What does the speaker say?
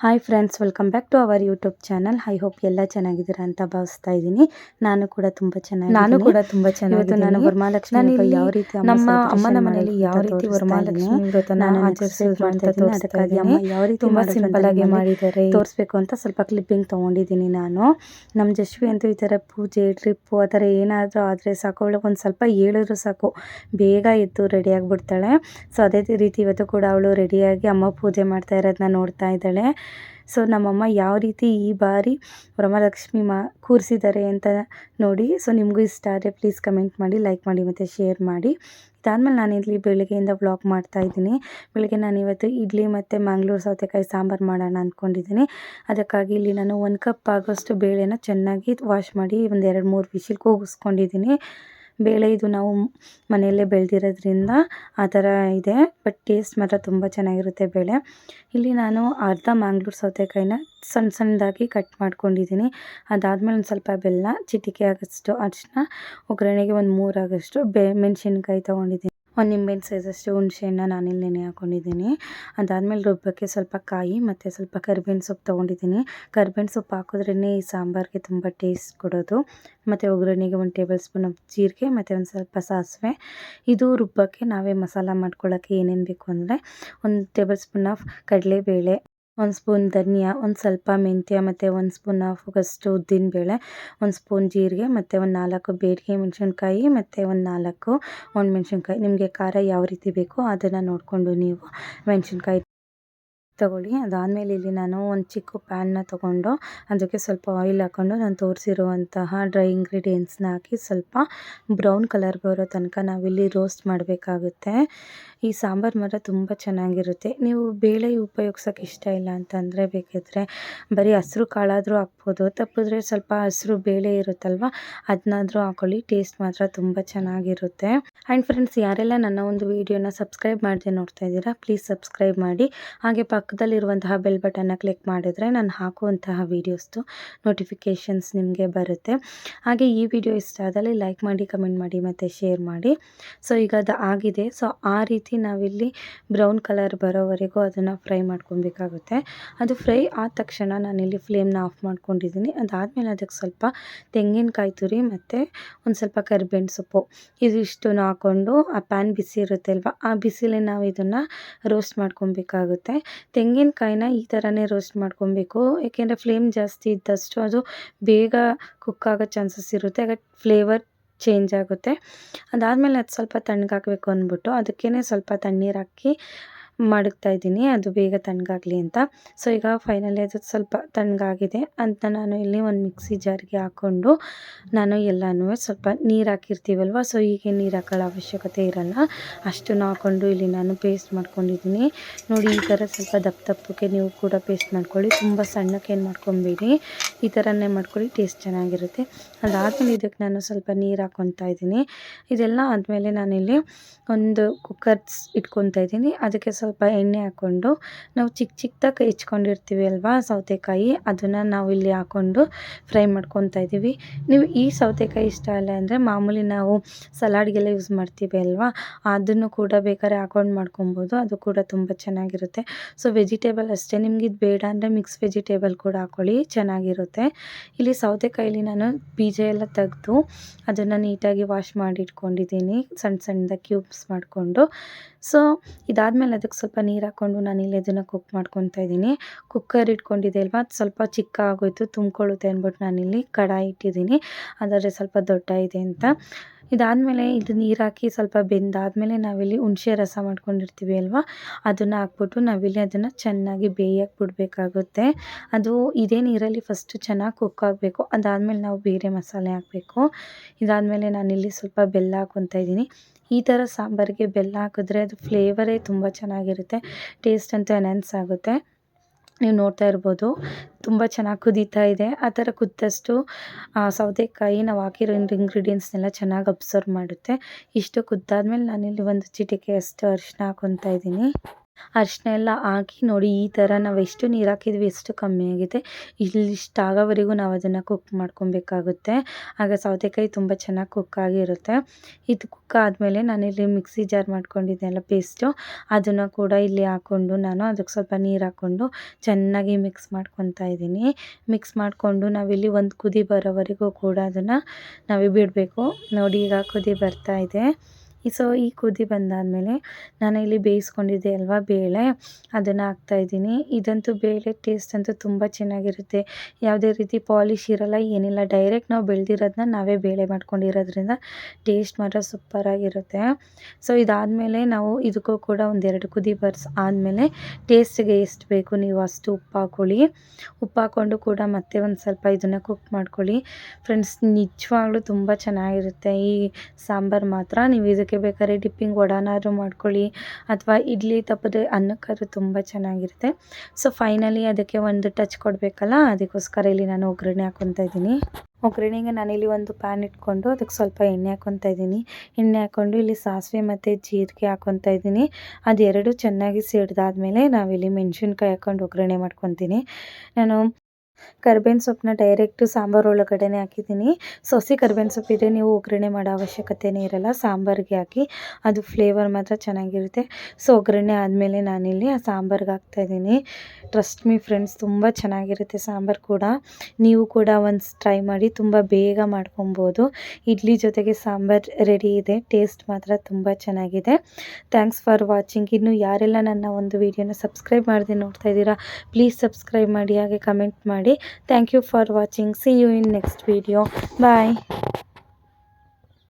Hi friends welcome back to our YouTube channel I hope ಎಲ್ಲ ಚೆನ್ನಾಗಿದ್ದೀರಾ ಅಂತ ಭಾವಿಸ್ತಾ ಇದ್ದೀನಿ. ನಾನು ಕೂಡ ತುಂಬಾ ಚೆನ್ನಾಗಿ ನಾನು ಕೂಡ ತುಂಬ ಚೆನ್ನಾಗಿ ನಾನು ವರಮಹಾಲಕ್ಷ್ಮಿ ಯಾವ ರೀತಿ ನಮ್ಮ ಅಮ್ಮನ ಮನೆಯಲ್ಲಿ ಯಾವ ರೀತಿ ವರಮಹಾಲಕ್ಷ್ಮಿ. ನಾನು ಆಚರಿಸಿದ್ರು ಅಂತ ತೋರಿಸ್ತಾ ತೋರಿಸ್ತಾ ಇದ್ದೀನಿ. ಇದ್ದೀನಿ. ಅಮ್ಮ ಯಾವ ರೀತಿ ತುಂಬಾ ಸಿಂಪಲ್ ಆಗಿ ಮಾಡಿದ್ದಾರೆ. ತೋರಿಸ್ಬೇಕು ಅಂತ ಸ್ವಲ್ಪ ಕ್ಲಿಪ್ಪಿಂಗ್ ತೊಗೊಂಡಿದ್ದೀನಿ ನಾನು. ನಮ್ಮ ಜಶ್ವಿ ಅಂತೂ ಈ ಥರ ಪೂಜೆ ಟ್ರಿಪ್ಪು ಆ ಥರ ಏನಾದರೂ ಆದರೆ ಸಾಕು. ಅವಳಿಗೆ ಒಂದು ಸ್ವಲ್ಪ ಹೇಳಿದ್ರು ಸಾಕು. ಬೇಗ ಎದ್ದು ರೆಡಿ ಆಗಿಬಿಡ್ತಾಳೆ. ಸೊ ಅದೇ ರೀತಿ ಇವತ್ತು ಕೂಡ ಅವಳು ರೆಡಿಯಾಗಿ ಅಮ್ಮ ಪೂಜೆ ಮಾಡ್ತಾ ಇರೋದನ್ನ ನೋಡ್ತಾ ಇದ್ದಾಳೆ. ಸೊ ನಮ್ಮಮ್ಮ ಯಾವ ರೀತಿ ಈ ಬಾರಿ ವರಮಹಾಲಕ್ಷ್ಮಿ ಮಾ ಕೂರಿಸಿದ್ದಾರೆ ಅಂತ ನೋಡಿ. ಸೊ ನಿಮಗೂ ಇಷ್ಟ ಆದರೆ ಪ್ಲೀಸ್ ಕಮೆಂಟ್ ಮಾಡಿ ಲೈಕ್ ಮಾಡಿ ಮತ್ತು ಶೇರ್ ಮಾಡಿ. ಇದಾದಮೇಲೆ ನಾನು ಇಲ್ಲಿ ಬೆಳಗ್ಗೆಯಿಂದ ಬ್ಲಾಗ್ ಮಾಡ್ತಾ ಇದ್ದೀನಿ. ಬೆಳಗ್ಗೆ ನಾನು ಇವತ್ತು ಇಡ್ಲಿ ಮತ್ತು ಮಂಗಳೂರು ಸೌತೆಕಾಯಿ ಸಾಂಬಾರು ಮಾಡೋಣ ಅಂದ್ಕೊಂಡಿದ್ದೀನಿ ಅದಕ್ಕಾಗಿ ಇಲ್ಲಿ ನಾನು ಒಂದು ಕಪ್ ಆಗೋಷ್ಟು ಬೇಳೆನ ಚೆನ್ನಾಗಿ ವಾಶ್ ಮಾಡಿ ಒಂದು ಎರಡು ಮೂರು ವಿಶಿಲ್ ಕೂಗಿಸ್ಕೊಂಡಿದ್ದೀನಿ. ಬೇಳೆ ಇದು ನಾವು ಮನೆಯಲ್ಲೇ ಬೆಳೆದಿರೋದ್ರಿಂದ ಆ ಥರ ಇದೆ. ಬಟ್ ಟೇಸ್ಟ್ ಮಾತ್ರ ತುಂಬ ಚೆನ್ನಾಗಿರುತ್ತೆ ಬೇಳೆ. ಇಲ್ಲಿ ನಾನು ಅರ್ಧ ಮಂಗ್ಳೂರು ಸೌತೆಕಾಯಿನ ಸಣ್ಣ ಸಣ್ಣದಾಗಿ ಕಟ್ ಮಾಡ್ಕೊಂಡಿದ್ದೀನಿ. ಅದಾದಮೇಲೆ ಒಂದು ಸ್ವಲ್ಪ ಬೆಲ್ಲ, ಚಿಟಿಕೆ ಆಗೋಷ್ಟು ಅರಿಶಿನ ಒಗ್ಗರಣೆಗೆ ಒಂದು ಮೂರು ಆಗೋಷ್ಟು ಬೆ, ಮೆಣಸಿನ್ಕಾಯಿ ತೊಗೊಂಡಿದ್ದೀನಿ. ಒಂದು ನಿಂಬೆಹಣ್ಣು ಸೈಜಷ್ಟು ಹುಣಸೆಹಣ್ಣ ನಾನಿಲ್ಲಿ ನೆನೆ ಹಾಕೊಂಡಿದ್ದೀನಿ. ಅದಾದಮೇಲೆ ರುಬ್ಬಕ್ಕೆ ಸ್ವಲ್ಪ ಕಾಯಿ ಮತ್ತು ಸ್ವಲ್ಪ ಕರಿಬೇವಿನ ಸೊಪ್ಪು ತೊಗೊಂಡಿದ್ದೀನಿ. ಕರಿಬೇವಿನ ಸೊಪ್ಪು ಹಾಕಿದ್ರೇ ಈ ಸಾಂಬಾರಿಗೆ ತುಂಬ ಟೇಸ್ಟ್ ಕೊಡೋದು. ಮತ್ತು ಒಗ್ಗರಣೆಗೆ ಒಂದು ಟೇಬಲ್ ಸ್ಪೂನ್ ಜೀರಿಗೆ ಮತ್ತು ಒಂದು ಸ್ವಲ್ಪ ಸಾಸಿವೆ. ಇದು ರುಬ್ಬಕ್ಕೆ ನಾವೇ ಮಸಾಲ ಮಾಡ್ಕೊಳ್ಳೋಕ್ಕೆ ಏನೇನು ಬೇಕು ಅಂದರೆ ಒಂದು ಟೇಬಲ್ ಸ್ಪೂನ್ ಆಫ್ ಕಡಲೆಬೇಳೆ. ಒಂದು ಸ್ಪೂನ್ ಧನಿಯಾ, ಒಂದು ಸ್ವಲ್ಪ ಮೆಂತ್ಯ ಮತ್ತು ಒಂದು ಸ್ಪೂನ್ ಆಫಷ್ಟು ಉದ್ದಿನಬೇಳೆ, ಒಂದು ಸ್ಪೂನ್ ಜೀರಿಗೆ ಮತ್ತು ಒಂದು ನಾಲ್ಕು ಬೇಡಿಗೆ ಮೆಣಸಿನ್ಕಾಯಿ ಮತ್ತು ಒಂದು ನಾಲ್ಕು ಒಣಮೆಣ್ಸಿನ್ಕಾಯಿ ನಿಮಗೆ ಖಾರ ಯಾವ ರೀತಿ ಬೇಕೋ ಅದನ್ನು ನೋಡಿಕೊಂಡು ನೀವು ಮೆಣಸಿನ್ಕಾಯಿ ತಗೊಳ್ಳಿ. ಅದಾದಮೇಲೆ ಇಲ್ಲಿ ನಾನು ಒಂದು ಚಿಕ್ಕ ಪ್ಯಾನ್ನ ತೊಗೊಂಡು ಅದಕ್ಕೆ ಸ್ವಲ್ಪ ಆಯಿಲ್ ಹಾಕ್ಕೊಂಡು ನಾನು ತೋರಿಸಿರುವಂತಹ ಡ್ರೈ ಇಂಗ್ರೀಡಿಯೆಂಟ್ಸ್ನ ಹಾಕಿ ಸ್ವಲ್ಪ ಬ್ರೌನ್ ಕಲರ್ ಬರೋ ತನಕ ನಾವಿಲ್ಲಿ ರೋಸ್ಟ್ ಮಾಡಬೇಕಾಗುತ್ತೆ. ಈ ಸಾಂಬಾರು ಮಾತ್ರ ತುಂಬ ಚೆನ್ನಾಗಿರುತ್ತೆ. ನೀವು ಬೇಳೆ ಉಪಯೋಗಿಸೋಕೆ ಇಷ್ಟ ಇಲ್ಲ ಅಂತಂದರೆ ಬೇಕಿದ್ದರೆ ಬರೀ ಹಸಿರು ಕಾಳಾದರೂ ಹಾಕ್ಬೋದು. ತಪ್ಪಿದ್ರೆ ಸ್ವಲ್ಪ ಹಸಿರು ಬೇಳೆ ಇರುತ್ತಲ್ವ ಅದನ್ನಾದರೂ ಹಾಕೊಳ್ಳಿ ಟೇಸ್ಟ್ ಮಾತ್ರ ತುಂಬ ಚೆನ್ನಾಗಿರುತ್ತೆ. ಆ್ಯಂಡ್ ಫ್ರೆಂಡ್ಸ್ ಯಾರೆಲ್ಲ ನನ್ನ ಒಂದು ವೀಡಿಯೋನ ಸಬ್ಸ್ಕ್ರೈಬ್ ಮಾಡದೆ ನೋಡ್ತಾ ಇದ್ದೀರಾ ಪ್ಲೀಸ್ ಸಬ್ಸ್ಕ್ರೈಬ್ ಮಾಡಿ. ಹಾಗೆ ಪಕ್ಕದಲ್ಲಿರುವಂತಹ ಬೆಲ್ ಬಟನ್ನ ಕ್ಲಿಕ್ ಮಾಡಿದರೆ ನಾನು ಹಾಕುವಂತಹ ವೀಡಿಯೋಸ್ದು ನೋಟಿಫಿಕೇಷನ್ಸ್ ನಿಮಗೆ ಬರುತ್ತೆ. ಹಾಗೆ ಈ ವಿಡಿಯೋ ಇಷ್ಟ ಆದಲ್ಲಿ ಲೈಕ್ ಮಾಡಿ ಕಮೆಂಟ್ ಮಾಡಿ ಮತ್ತು ಶೇರ್ ಮಾಡಿ. ಸೊ ಈಗ ಅದು ಆಗಿದೆ. ಸೊ ಆ ರೀತಿ ನಾವಿಲ್ಲಿ ಬ್ರೌನ್ ಕಲರ್ ಬರೋವರೆಗೂ ಅದನ್ನು ಫ್ರೈ ಮಾಡ್ಕೊಬೇಕಾಗುತ್ತೆ ಅದು ಫ್ರೈ ಆದ ತಕ್ಷಣ ನಾನಿಲ್ಲಿ ಫ್ಲೇಮ್ನ ಆಫ್ ಮಾಡ್ಕೊಂಡಿದ್ದೀನಿ. ಅದಾದಮೇಲೆ ಅದಕ್ಕೆ ಸ್ವಲ್ಪ ತೆಂಗಿನಕಾಯಿ ತುರಿ ಮತ್ತು ಒಂದು ಸ್ವಲ್ಪ ಕರಿಬೇವಿನ ಸೊಪ್ಪು ಇದು ಇಷ್ಟನ್ನು ಹಾಕ್ಕೊಂಡು ಆ ಪ್ಯಾನ್ ಬಿಸಿ ಇರುತ್ತೆ ಅಲ್ವಾ ಆ ಬಿಸಿಲೇ ನಾವು ಇದನ್ನು ರೋಸ್ಟ್ ಮಾಡ್ಕೊಬೇಕಾಗುತ್ತೆ ತೆಂಗಿನಕಾಯಿನ ಈ ಥರನೇ ರೋಸ್ಟ್ ಮಾಡ್ಕೊಬೇಕು. ಏಕೆಂದರೆ ಫ್ಲೇಮ್ ಜಾಸ್ತಿ ಇದ್ದಷ್ಟು ಅದು ಬೇಗ ಕುಕ್ ಆಗೋ ಚಾನ್ಸಸ್ ಇರುತ್ತೆ. ಆಗ ಫ್ಲೇವರ್ ಚೇಂಜ್ ಆಗುತ್ತೆ. ಅದಾದಮೇಲೆ ಅದು ಸ್ವಲ್ಪ ತಣ್ಣಗಾಗಬೇಕು ಅಂದ್ಬಿಟ್ಟು ಅದಕ್ಕೇ ಸ್ವಲ್ಪ ತಣ್ಣೀರು ಹಾಕಿ ಮಡಗ್ತಾ ಇದ್ದೀನಿ. ಅದು ಬೇಗ ತಣ್ಣಗಾಗಲಿ ಅಂತ. ಸೊ ಈಗ ಫೈನಲಿ ಅದು ಸ್ವಲ್ಪ ತಣ್ಣಗಾಗಿದೆ. ಅಂತ ನಾನು ಇಲ್ಲಿ ಒಂದು ಮಿಕ್ಸಿ ಜಾರ್ಗೆ ಹಾಕ್ಕೊಂಡು ನಾನು ಎಲ್ಲನೂ ಸ್ವಲ್ಪ ನೀರು ಹಾಕಿರ್ತೀವಲ್ವ? ಸೊ ಹೀಗೆ ನೀರು ಹಾಕೊಳ್ಳೋ ಅವಶ್ಯಕತೆ ಇರಲ್ಲ. ಅಷ್ಟನ್ನು ಹಾಕ್ಕೊಂಡು ಇಲ್ಲಿ ನಾನು ಪೇಸ್ಟ್ ಮಾಡ್ಕೊಂಡಿದ್ದೀನಿ. ನೋಡಿ, ಈ ಥರ ಸ್ವಲ್ಪ ದಪ್ಪ ದಪ್ಪಕ್ಕೆ ನೀವು ಕೂಡ ಪೇಸ್ಟ್ ಮಾಡ್ಕೊಳ್ಳಿ. ತುಂಬ ಸಣ್ಣಕ್ಕೆ ಏನು ಮಾಡ್ಕೊಬೇಡಿ. ಈ ಥರನೇ ಮಾಡ್ಕೊಳ್ಳಿ ಟೇಸ್ಟ್ ಚೆನ್ನಾಗಿರುತ್ತೆ. ಅದಾದಮೇಲೆ ಇದಕ್ಕೆ ನಾನು ಸ್ವಲ್ಪ ನೀರು ಹಾಕ್ಕೊತಾ ಇದ್ದೀನಿ. ಇದೆಲ್ಲ ಆದಮೇಲೆ ನಾನಿಲ್ಲಿ ಒಂದು ಕುಕ್ಕರ್ಸ್ ಇಟ್ಕೊತಾ ಇದ್ದೀನಿ. ಅದಕ್ಕೆ ಸ್ವಲ್ಪ ಎಣ್ಣೆ ಹಾಕ್ಕೊಂಡು ನಾವು ಚಿಕ್ಕ ಚಿಕ್ಕದಾಗಿ ಹೆಚ್ಕೊಂಡಿರ್ತೀವಿ ಅಲ್ವಾ ಸೌತೆಕಾಯಿ, ಅದನ್ನು ನಾವು ಇಲ್ಲಿ ಹಾಕ್ಕೊಂಡು ಫ್ರೈ ಮಾಡ್ಕೊತಾ ಇದ್ದೀವಿ. ನೀವು ಈ ಸೌತೆಕಾಯಿ ಇಷ್ಟ ಇಲ್ಲ ಅಂದರೆ ಮಾಮೂಲಿ ನಾವು ಸಲಾಡ್ಗೆಲ್ಲ ಯೂಸ್ ಮಾಡ್ತೀವಿ ಅಲ್ವಾ? ಅದನ್ನು ಕೂಡ ಬೇಕಾದ್ರೆ ಹಾಕೊಂಡು ಮಾಡ್ಕೊಬೋದು, ಅದು ಕೂಡ ತುಂಬ ಚೆನ್ನಾಗಿರುತ್ತೆ. ಸೊ ವೆಜಿಟೇಬಲ್ ಅಷ್ಟೇ, ನಿಮ್ಗೆ ಇದು ಬೇಡ ಅಂದರೆ ಮಿಕ್ಸ್ ವೆಜಿಟೇಬಲ್ ಕೂಡ ಹಾಕ್ಕೊಳ್ಳಿ ಚೆನ್ನಾಗಿರುತ್ತೆ. ಇಲ್ಲಿ ಸೌತೆಕಾಯಿಲಿ ನಾನು ಬೀಜ ಎಲ್ಲ ತೆಗೆದು ಅದನ್ನು ನೀಟಾಗಿ ವಾಶ್ ಮಾಡಿ ಇಟ್ಕೊಂಡಿದ್ದೀನಿ ಸಣ್ಣ ಸಣ್ಣದ ಕ್ಯೂಬ್ಸ್ ಮಾಡಿಕೊಂಡು. ಸೊ, ಇದಾದಮೇಲೆ ಅದಕ್ಕೆ ಸ್ವಲ್ಪ ನೀರು ಹಾಕ್ಕೊಂಡು ನಾನು ಇಲ್ಲಿ ಇದನ್ನು ಕುಕ್ ಮಾಡ್ಕೊತಾ ಇದ್ದೀನಿ. ಕುಕ್ಕರ್ ಇಟ್ಕೊಂಡಿದ್ದೆ ಅಲ್ವಾ? ಸ್ವಲ್ಪ ಚಿಕ್ಕ ಆಗೋಯ್ತು, ತುಂಬ್ಕೊಳ್ಳುತ್ತೆ ಅಂದ್ಬಿಟ್ಟು ನಾನಿಲ್ಲಿ ಕಡಾಯಿ ಇಟ್ಟಿದ್ದೀನಿ. ಅದಾದರೆ ಸ್ವಲ್ಪ ದೊಡ್ಡ ಇದೆ ಅಂತ. ಇದಾದಮೇಲೆ ಇದು ನೀರು ಹಾಕಿ ಸ್ವಲ್ಪ ಬೆಂದಾದಮೇಲೆ ನಾವಿಲ್ಲಿ ಹುಣಸೆ ರಸ ಮಾಡ್ಕೊಂಡಿರ್ತೀವಿ ಅಲ್ವಾ? ಅದನ್ನು ಹಾಕ್ಬಿಟ್ಟು ನಾವಿಲ್ಲಿ ಅದನ್ನು ಚೆನ್ನಾಗಿ ಬೇಯಕ್ಕೆ ಬಿಡಬೇಕಾಗುತ್ತೆ. ಅದು ಇದೇ ನೀರಲ್ಲಿ ಫಸ್ಟು ಚೆನ್ನಾಗಿ ಕುಕ್ ಆಗಬೇಕು. ಅದಾದಮೇಲೆ ನಾವು ಬೇರೆ ಮಸಾಲೆ ಹಾಕಬೇಕು. ಇದಾದಮೇಲೆ ನಾನಿಲ್ಲಿ ಸ್ವಲ್ಪ ಬೆಲ್ಲ ಹಾಕ್ಕೊತಾ ಇದ್ದೀನಿ. ಈ ಥರ ಸಾಂಬಾರಿಗೆ ಬೆಲ್ಲ ಹಾಕಿದ್ರೆ ಅದು ಫ್ಲೇವರೇ ತುಂಬ ಚೆನ್ನಾಗಿರುತ್ತೆ. ಟೇಸ್ಟ್ ಅಂತೂ ಎನ್ಹ್ಯಾನ್ಸ್ ಆಗುತ್ತೆ. ನೀವು ನೋಡ್ತಾ ಇರ್ಬೋದು, ತುಂಬ ಚೆನ್ನಾಗಿ ಕುದೀತಾ ಇದೆ. ಆ ಥರ ಕುದ್ದಷ್ಟು ಸೌತೆಕಾಯಿ ನಾವು ಹಾಕಿರೋ ಇಂಗ್ರೀಡಿಯೆಂಟ್ಸ್ನೆಲ್ಲ ಚೆನ್ನಾಗಿ ಅಬ್ಸರ್ವ್ ಮಾಡುತ್ತೆ. ಇಷ್ಟು ಕುದ್ದಾದ್ಮೇಲೆ ನಾನಿಲ್ಲಿ ಒಂದು ಚಿಟಿಕೆಯಷ್ಟು ಅರಿಶಿನ ಹಾಕ್ಕೊತಾ ಇದ್ದೀನಿ. ಅರಿಶಿನ ಎಲ್ಲ ಹಾಕಿ ನೋಡಿ, ಈ ಥರ ನಾವು ಎಷ್ಟು ನೀರು ಹಾಕಿದ್ವಿ ಎಷ್ಟು ಕಮ್ಮಿ ಆಗಿದೆ. ಇಲ್ಲಿಷ್ಟು ಆಗೋವರೆಗೂ ನಾವು ಅದನ್ನು ಕುಕ್ ಮಾಡ್ಕೊಬೇಕಾಗುತ್ತೆ. ಆಗ ಸೌತೆಕಾಯಿ ತುಂಬ ಚೆನ್ನಾಗಿ ಕುಕ್ ಆಗಿರುತ್ತೆ. ಇದು ಕುಕ್ ಆದಮೇಲೆ ನಾನಿಲ್ಲಿ ಮಿಕ್ಸಿ ಜಾರ್ ಮಾಡ್ಕೊಂಡಿದ್ದೆಲ್ಲ ಪೇಸ್ಟು ಅದನ್ನು ಕೂಡ ಇಲ್ಲಿ ಹಾಕ್ಕೊಂಡು ನಾನು ಅದಕ್ಕೆ ಸ್ವಲ್ಪ ನೀರು ಹಾಕ್ಕೊಂಡು ಚೆನ್ನಾಗಿ ಮಿಕ್ಸ್ ಮಾಡ್ಕೊತಾ ಇದ್ದೀನಿ. ಮಿಕ್ಸ್ ಮಾಡಿಕೊಂಡು ನಾವಿಲ್ಲಿ ಒಂದು ಕುದಿ ಬರೋವರೆಗೂ ಕೂಡ ಅದನ್ನು ನಾವು ಬಿಡಬೇಕು. ನೋಡಿ ಈಗ ಕುದಿ ಬರ್ತಾ ಇದೆ. ಸೊ ಈ ಕುದಿ ಬಂದಾದಮೇಲೆ ನಾನು ಇಲ್ಲಿ ಬೇಯಿಸ್ಕೊಂಡಿದ್ದೆ ಅಲ್ವಾ ಬೇಳೆ. ಅದನ್ನು ಹಾಕ್ತಾಯಿದ್ದೀನಿ ಇದಂತೂ ಬೇಳೆ ಟೇಸ್ಟ್ ಅಂತೂ ತುಂಬ ಚೆನ್ನಾಗಿರುತ್ತೆ. ಯಾವುದೇ ರೀತಿ ಪಾಲಿಶ್ ಇರಲ್ಲ, ಏನಿಲ್ಲ. ಡೈರೆಕ್ಟ್ ನಾವು ಬೆಳೆದಿರೋದನ್ನ ನಾವೇ ಬೇಳೆ ಮಾಡ್ಕೊಂಡಿರೋದ್ರಿಂದ ಟೇಸ್ಟ್ ಮಾತ್ರ ಸೂಪರಾಗಿರುತ್ತೆ ಸೊ ಇದಾದಮೇಲೆ ನಾವು ಇದಕ್ಕೂ ಕೂಡ ಒಂದೆರಡು ಕುದಿ ಬರ್ಸ್ ಆದಮೇಲೆ ಟೇಸ್ಟಿಗೆ ಎಷ್ಟು ಬೇಕು ನೀವು ಅಷ್ಟು ಉಪ್ಪು ಹಾಕೊಳ್ಳಿ. ಉಪ್ಪು ಹಾಕ್ಕೊಂಡು ಕೂಡ ಮತ್ತೆ ಒಂದು ಸ್ವಲ್ಪ ಇದನ್ನು ಕುಕ್ ಮಾಡ್ಕೊಳ್ಳಿ. ಫ್ರೆಂಡ್ಸ್ ನಿಜವಾಗ್ಲೂ ತುಂಬ ಚೆನ್ನಾಗಿರುತ್ತೆ. ಈ ಸಾಂಬಾರು ಮಾತ್ರ. ನೀವು ಇದಕ್ಕೆ ಬೇಕಾದ್ರೆ ಡಿಪ್ಪಿಂಗ್ ವಡಾನಾದ್ರು ಮಾಡ್ಕೊಳ್ಳಿ ಅಥವಾ ಇಡ್ಲಿ ತಪ್ಪದೆ ಅನ್ನಕ್ಕಾದ್ರೂ ತುಂಬ ಚೆನ್ನಾಗಿರುತ್ತೆ. ಸೊ ಫೈನಲಿ ಅದಕ್ಕೆ ಒಂದು ಟಚ್ ಕೊಡಬೇಕಲ್ಲ? ಅದಕ್ಕೋಸ್ಕರ ಇಲ್ಲಿ ನಾನು ಒಗ್ಗರಣೆ ಹಾಕ್ಕೊತಾ ಇದ್ದೀನಿ. ಒಗ್ಗರಣೆಗೆ ನಾನಿಲ್ಲಿ ಒಂದು ಪ್ಯಾನ್ ಇಟ್ಕೊಂಡು ಅದಕ್ಕೆ ಸ್ವಲ್ಪ ಎಣ್ಣೆ ಹಾಕ್ಕೊತಾ ಇದ್ದೀನಿ. ಎಣ್ಣೆ ಹಾಕ್ಕೊಂಡು ಇಲ್ಲಿ ಸಾಸಿವೆ ಮತ್ತು ಜೀರಿಗೆ ಹಾಕ್ಕೊತಾ ಇದ್ದೀನಿ. ಅದೆರಡು ಚೆನ್ನಾಗಿ ಸಿಡ್ದಾದ್ಮೇಲೆ ನಾವಿಲ್ಲಿ ಮೆಣಸಿನ್ಕಾಯಿ ಹಾಕ್ಕೊಂಡು ಒಗ್ಗರಣೆ ಮಾಡ್ಕೊತೀನಿ. ನಾನು ಕರ್ಬೇವಿನ ಸೊಪ್ಪನ್ನ ಡೈರೆಕ್ಟು ಸಾಂಬಾರು ಒಳಗಡೆನೇ ಹಾಕಿದ್ದೀನಿ. ಸೊಸಿ ಕರ್ಬೇವಿನ ಸೊಪ್ಪಿದ್ರೆ ನೀವು ಒಗ್ಗರಣೆ ಮಾಡೋ ಅವಶ್ಯಕತೆಯೇ ಇರಲ್ಲ. ಸಾಂಬಾರಿಗೆ ಹಾಕಿ ಅದು ಫ್ಲೇವರ್ ಮಾತ್ರ ಚೆನ್ನಾಗಿರುತ್ತೆ. ಸೊ ಒಗ್ಗರಣೆ ಆದಮೇಲೆ ನಾನಿಲ್ಲಿ ಆ ಸಾಂಬಾರ್ಗೆ ಹಾಕ್ತಾಯಿದ್ದೀನಿ ಟ್ರಸ್ಟ್ ಮೀ ಫ್ರೆಂಡ್ಸ್ ತುಂಬ ಚೆನ್ನಾಗಿರುತ್ತೆ ಸಾಂಬಾರು ಕೂಡ. ನೀವು ಕೂಡ ಒಂದು ಟ್ರೈ ಮಾಡಿ ತುಂಬ ಬೇಗ ಮಾಡ್ಕೊಬೋದು. ಇಡ್ಲಿ ಜೊತೆಗೆ ಸಾಂಬಾರು ರೆಡಿ ಇದೆ. ಟೇಸ್ಟ್ ಮಾತ್ರ ತುಂಬ ಚೆನ್ನಾಗಿದೆ. ಥ್ಯಾಂಕ್ಸ್ ಫಾರ್ ವಾಚಿಂಗ್ ಇನ್ನು ಯಾರೆಲ್ಲ ನನ್ನ ಒಂದು ವಿಡಿಯೋನ ಸಬ್ಸ್ಕ್ರೈಬ್ ಮಾಡದೆ ನೋಡ್ತಾ ಇದ್ದೀರಾ ಪ್ಲೀಸ್ ಸಬ್ಸ್ಕ್ರೈಬ್ ಮಾಡಿ, ಹಾಗೆ ಕಮೆಂಟ್ ಮಾಡಿ thank you for watching see you in next video bye